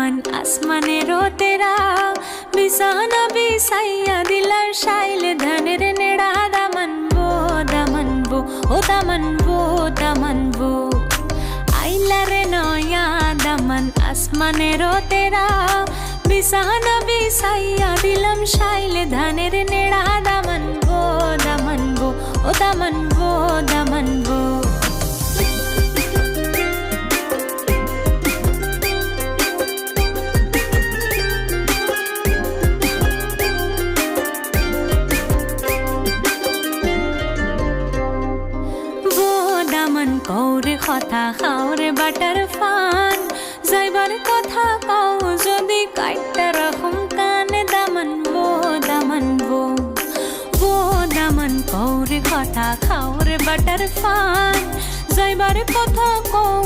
দামান আসমানেরও তেরা বিছানা বিছাইয়া দিলার শাইল, ধানের নেড়া দামানবো দামানবো ও দামানবো দামানবো আইলারে নয়া দামান আসমানেরও তেরা বিছানা বিছাইয়া দিলাম শাইল, ধানের নেড়া দামানবো দামানবো ও দামানবো দামানবো দামান কৌরে কথা খাওরে বাটার ফান। যাইবার কথা কও, যদি কাইটা রকম কানে দামান বো দামান বো। বো, দামান কৌরে কথা খাওরে বাটার ফান। যাইবার কথা কৌ